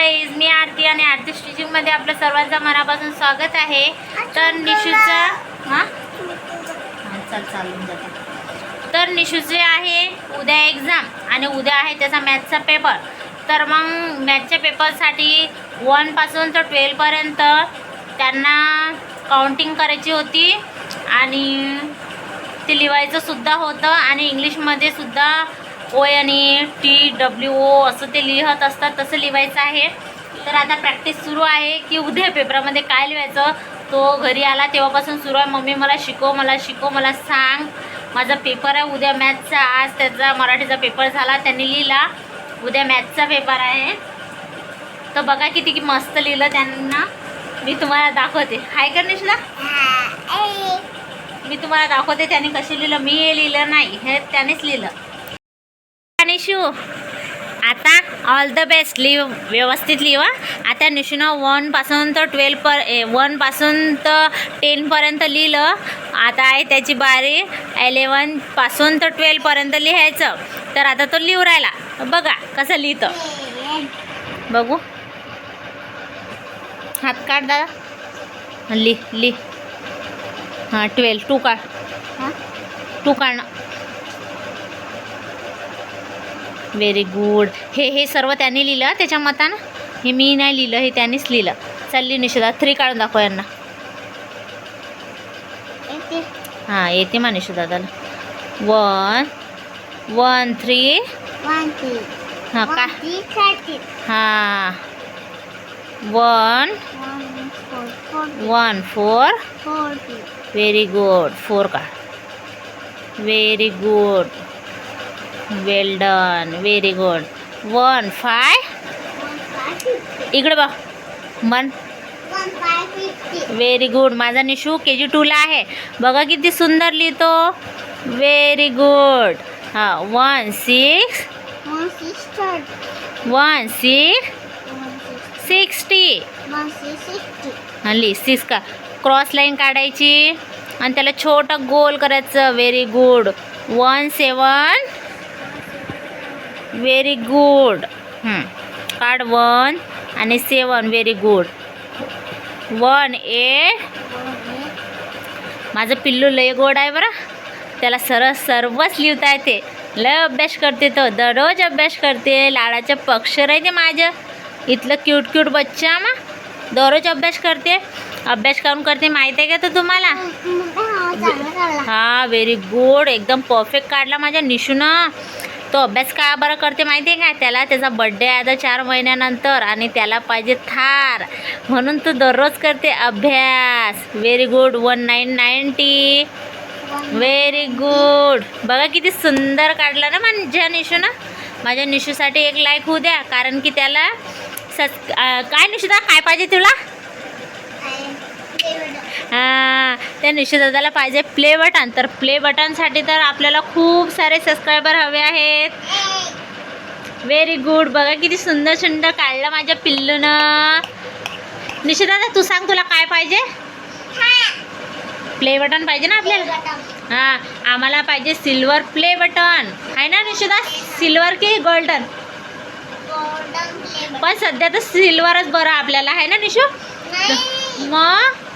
Guys मी आरती आणि आरती स्टिचिंगमध्ये आपलं सर्वांचं मनापासून स्वागत आहे. तर निशूचा हां? चल चालून जाते. तर निशूचे आहे उद्या एक्झाम आणि उद्या आहे त्याचा मॅथचा पेपर तर मग मॅथच्या पेपरसाठी वनपासून तर ट्वेल्वपर्यंत त्यांना काउंटिंग करायची होती आणि ते लिहायचं सुद्धा होतं आणि इंग्लिशमध्ये सुद्धा ओ आणि टी डब्ल्यू ओ असं ते लिहत असतात तसं लिहायचं आहे. तर आता प्रॅक्टिस सुरू आहे की उद्या पेपरामध्ये काय लिहायचं? तो घरी आला तेव्हापासून सुरू आहे. मम्मी मला शिकव मला शिकव मला सांग. माझा पेपर आहे उद्या मॅथचा आज त्याचा मराठीचा पेपर झाला त्यांनी लिहिला. उद्या मॅथचा पेपर आहे. तर बघा किती की मस्त लिहिलं त्यांना. मी तुम्हाला दाखवते. हाय का निशला मी तुम्हाला दाखवते त्याने कसे लिहिलं. मी हे लिहिलं नाही. हे त्यानेच लिहिलं. निशु. आता ऑल द बेस्ट लिव व्यवस्थित लिहा आता निशूनं वनपासून तर ट्वेल्व पर ए वनपासून तर टेनपर्यंत लिहिलं. आता आहे त्याची बारी. एलेवनपासून तर ट्वेल्वपर्यंत लिहायचं. तर आता तो लिहू राहिला. बघा कसं लिहितं. बघू. हात काढ दादा. लिह लिह. हां ट्वेल्व टू काढ. टू काढणं व्हेरी गुड हे हे सर्व त्यांनी लिहिलं त्याच्या मतानं? हे मी नाही लिहिलं हे त्यांनीच लिहिलं. चालली निषेधा थ्री काढून दाखव यांना. हां येते मा निषेधा दादा. वन वन थ्री हां का? हां. One one four very good four काढ very good well done very good one five इकडे बघ. मन व्हेरी गुड माझा निशू के जी टूला आहे. बघा किती सुंदर लिहितो. व्हेरी गुड हां one six one six sixty हां लिह. सिक्स का. क्रॉस लाईन काढायची. आणि त्याला छोटं गोल करायचं. Very good one seven very good काढ वन आणि seven very good one eight माझं पिल्लू लय गोड आहे बरं. त्याला सरळ सर्वच लिहिता येते. लय अभ्यास करते तो. दररोज अभ्यास करते. लाडाचं पक्षर आहे ते माझं. इथलं क्यूट क्यूट बच्चा मग दररोज अभ्यास करते. अभ्यास करून करते माहीत आहे का तो तुम्हाला? हा व्हेरी गुड एकदम परफेक्ट काढला माझ्या निशूनं. तो अभ्यास का बरं करते माहिती आहे का? त्याला त्याचा बड्डे आहे आता चार महिन्यानंतर आणि त्याला पाहिजे थार. म्हणून तू दररोज करते अभ्यास. Very good one nine ninety very good बघा किती सुंदर काढला ना माझ्या निशूनं माझ्या निशूसाठी एक लाईक होऊ द्या. कारण की त्याला सस काय निशुदा काय पाहिजे तुला? त्या निशुदादाला पाहिजे प्ले बटन तर प्ले बटनसाठी तर आपल्याला खूप सारे सबस्क्रायबर हवे आहेत. व्हेरी गुड बघा किती सुंदर सुंदर काढलं माझ्या पिल्लूनं. निशुदादा तू सांग तुला काय पाहिजे? प्ले बटन पाहिजे ना आपल्याला? हां आम्हाला पाहिजे सिल्वर प्ले बटन आहे ना निशुदा सिल्वर की गोल्डन पण सध्या तर सिल्वरच बरं आपल्याला. आहे ना निशू? मग?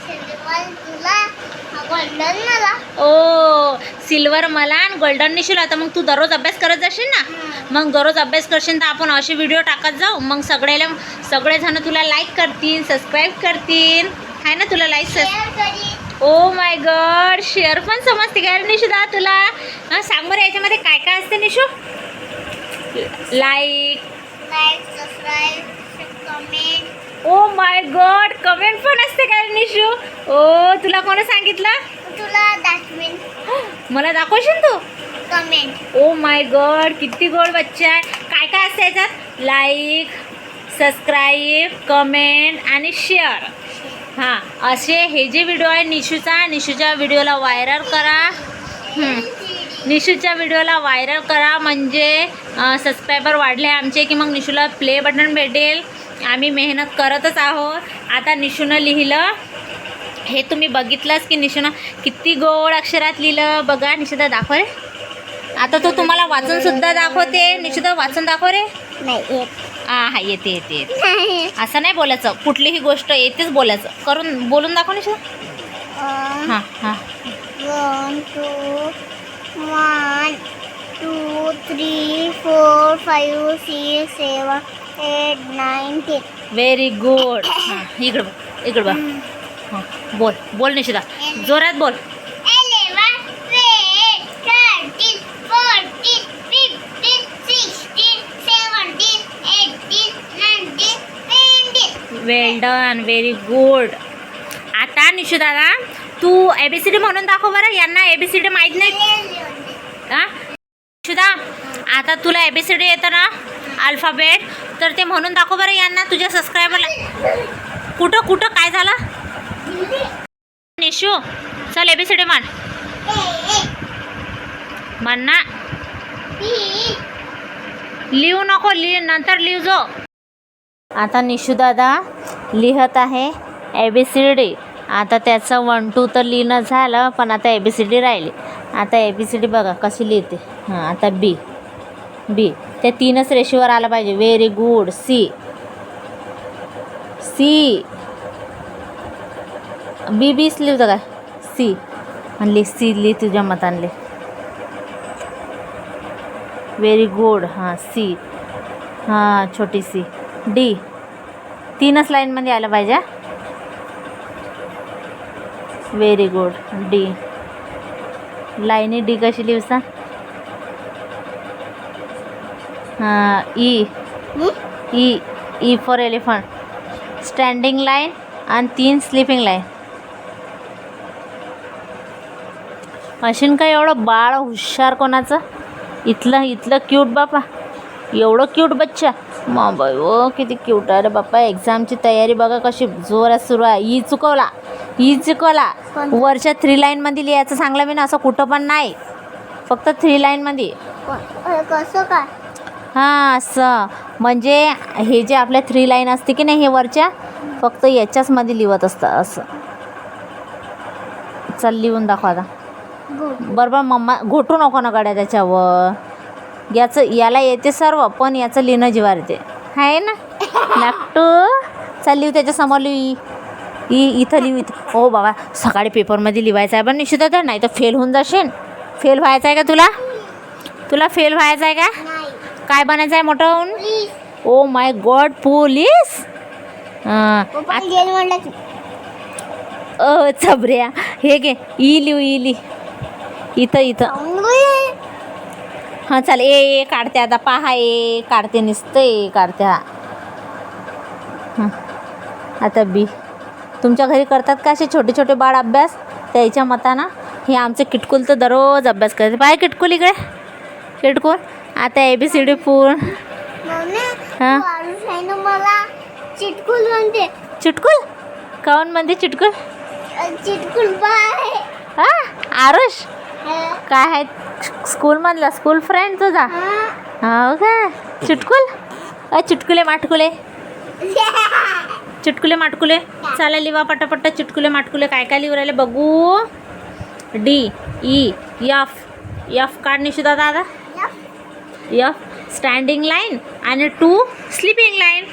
ओ सिल्वर मला आणि गोल्डन निशूला. तर मग तू दररोज अभ्यास करत जाशील ना? मग दररोज अभ्यास करशील तर आपण असे व्हिडिओ टाकत जाऊ. मग सगळ्याला सगळेजण तुला लाईक करतील सबस्क्राईब करतील. आहे ना तुला like oh my god share पण समजते का रे निशुदा तुला? हां सांग बरं याच्यामध्ये काय काय असते Nishu? Like oh my god comment पण असते काय निशू? ओ तुला कोण सांगितलं? तुला दाखवेन. मला दाखवशील तू? कमेंट ओ माय गॉड किती गोड बच्चा आहे. काय काय असतं याच्यात? लाईक सबस्क्राईब कमेंट आणि शेअर हां असे हे जे व्हिडिओ आहे निशूचा निशूच्या व्हिडिओला व्हायरल करा. निशूच्या व्हिडिओला व्हायरल करा. म्हणजे सबस्क्रायबर वाढले आमचे की मग निशूला प्ले बटन भेटेल. आम्ही मेहनत करतच आहोत. आता निशूनं लिहिलं. हे तुम्ही बघितलंच की निशूनं किती गोड अक्षरात लिहिलं. बघा निशुदा दाखव रे. आता तो तुम्हाला वाचून सुद्धा दाखवते. निशुदा वाचून दाखव रे. नाही हा हा येते येते येते. असं नाही बोलायचं. कुठलीही गोष्ट येतेच बोलायचं. करून बोलून दाखव निशा हां हां. One two one two three four five six seven very good हां इकडं बघ इकडं बघ हां बोल बोल निशिदा जोरात बोल। Eleven, twelve, thirteen, fourteen, fifteen, sixteen, seventeen, eighteen, nineteen, twenty. Well done very good आता निशू दादा तू एबीसीडी म्हणून दाखव बरं यांना एबीसीडी माहीत नाही. का निशुदा आता तुला एबीसीडी येतं ना अल्फाबेट तर ते म्हणून दाखव बरं यांना तुझ्या सबस्क्रायबरला कुठं कुठं काय झालं? निशू चल एबीसीडी म्हण A, म्हण ना. लिहू नको लिह नंतर लिहू जो. आता निशू दादा लिहत आहे ए बी सी डी आता त्याचं वन टू तर लिहिणं झालं पण आता ए बी सी डी राहिली. आता ए बी सी डी बघा कशी लिहिते. हां आता बी बी त्या तीनच रेषेवर आलं पाहिजे. Very good C C B beach लिहितं काय सी आणि सी लिह तुझ्या मतानले व्हेरी गुड हां सी हां छोटी सी डी तीनच लाईनमध्ये आलं पाहिजे व्हेरी गुड डी लाईनी डी कशी लिहिसा हां E. E? E for elephant standing line आणि तीन स्लिपिंग लाईन अशीन काय एवढं बाळ हुशार कोणाचं? इथलं इथलं क्यूट बापा. एवढं क्यूट बच्चा. बाई ओ किती क्यूट आहे रे बापा एक्झामची तयारी बघा कशी जोरात सुरू आहे. ई चुकवला. ई चुकवला? वरच्या थ्री लाईनमध्ये लिहायचं सांगलं मी ना असं कुठं पण नाही. फक्त थ्री लाईनमध्ये अरे कसं काय? हां असं. म्हणजे हे जे आपल्या थ्री लाईन असते की नाही हे वरच्या? फक्त याच्याचमध्ये लिहत असतं असं. चल लिहून दाखव आता. बरोबर मम्मा घोटू नको ना गड्या त्याच्यावर. याचं याला येते सर्व पण याचं लिहिणं जिवार येते. आहे ना? नागटू चल लिहू त्याच्यासमोर लिही. ई इथं लिहू इथं. हो बाबा सकाळी पेपरमध्ये लिहायचं आहे पण निश्चित नाही तर फेल होऊन जाशील. फेल व्हायचं आहे का तुला? तुला फेल व्हायचं आहे का? काय बनायचं आहे मोठं ओ माय गॉड पोलीस? हां. अ चबऱ्या. हे घे ई लिह इथं इथं. हां चाल ए काढते आता. पहा ए काढते नुसतं ए काढते. हा. हां. आता बी. तुमच्या घरी करतात का असे छोटे छोटे बाळ अभ्यास? त्याच्या मतानं? हे आमचे किटकुल तर दररोज अभ्यास करते पाय किटकुल इकडे. किटकुल. आता ए बी सी डी पूर्ण. हा? चिटकुल म्हणते. चिटकुल काऊन म्हणते चिटकुल चिटकुल बाय हा? आरुष? हा. काय आहे? स्कूलमधला स्कूल फ्रेंड तुझा? हा. का? चिटकुल? अ चिटकुले माटकुले. चिटकुले माटकुले. चला लिवा पटापट्टा चिटकुले माटकुले. काय काय लिहू राहिले? बघू. डी ई यफ यफ काढ निशिदा दादा. यफ स्टँडिंग लाईन आणि two sleeping line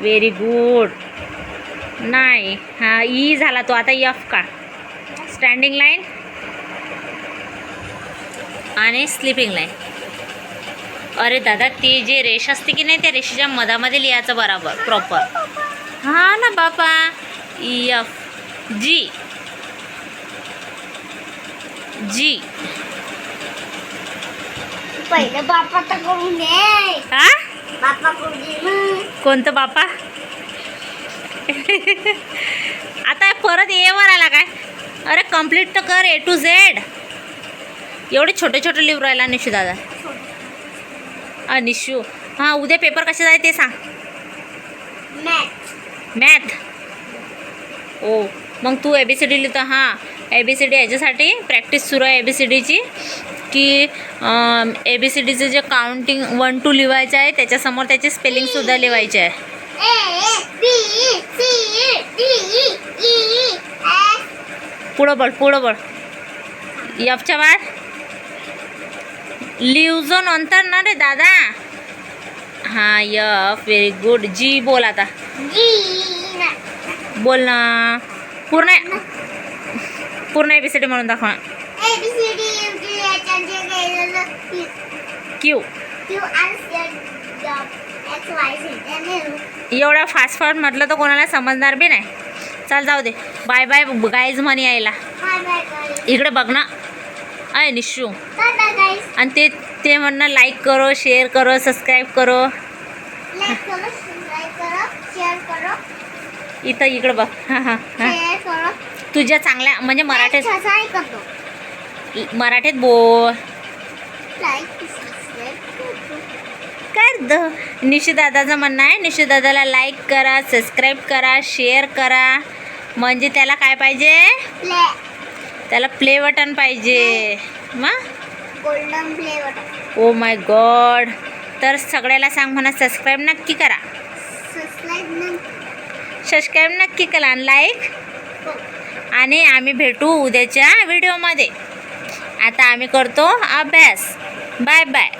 very good नाही हा ई झाला तो आता यफ का. स्टँडिंग लाईन आणि स्लिपिंग लाईन अरे दादा ती जे रेष असते की नाही त्या रेषेच्या मधामध्ये लिहायचं बरोबर प्रॉपर हा ना बापा. एफ जी जी पहिलं बापा तर करून दे. हा? बापा करून दे ना. कोणतं बापा आता परत ए वर आला काय? अरे कंप्लीट तर कर ए टू झेड एवढे छोटे छोटे लिहू राहिला निशू दादा. अ निशू. हां उद्या पेपर कसे जाय ते सांग. मॅथ मॅथ ओ मग तू ए बी सी डी लिहितो. हां ए बी सी डी याच्यासाठी प्रॅक्टिस सुरू आहे ए बी सी डीची की ए बी सी डीचं जे काउंटिंग वन टू लिहायचं आहे त्याच्यासमोर त्याची स्पेलिंगसुद्धा लिहायची आहे. पुढं बळ पुढं बळ यफच्या वाढ लिवजो नंतर ना रे दादा. हां यफ व्हेरी गुड जी बोल आता. बोल ना. पूर्ण पूर्ण एबीसीडी म्हणून दाखवा ना A B C D U G H I J K Q Q R C S X Y Z M N एवढा फास्ट फास्ट म्हटलं तर कोणाला समजणार बी नाही. चल जाऊ दे. बाय बाय गाईज म्हणे यायला. इकडे बघ ना. अय निशू. आणि ते ते म्हणणं लाईक करो शेअर करो सबस्क्राईब करो. लाइक करो सब्सक्राइब करो शेयर करो इथं इकडं बघ. हां हां हां तुझ्या चांगल्या म्हणजे मराठीत मराठीत बोल. करो द। निशू दादाचं म्हणणं आहे निशू दादाला लाईक करा सबस्क्राईब करा शेअर करा. म्हणजे त्याला काय पाहिजे? त्याला प्ले बटन पाहिजे. मग? Golden play button oh my god तर सगळ्याला सांग म्हणा सबस्क्राईब नक्की करा. सबस्क्राईब नक्की. करा आणि लाईक आणि आम्ही भेटू उद्याच्या व्हिडिओमध्ये आता आम्ही करतो अभ्यास. Bye bye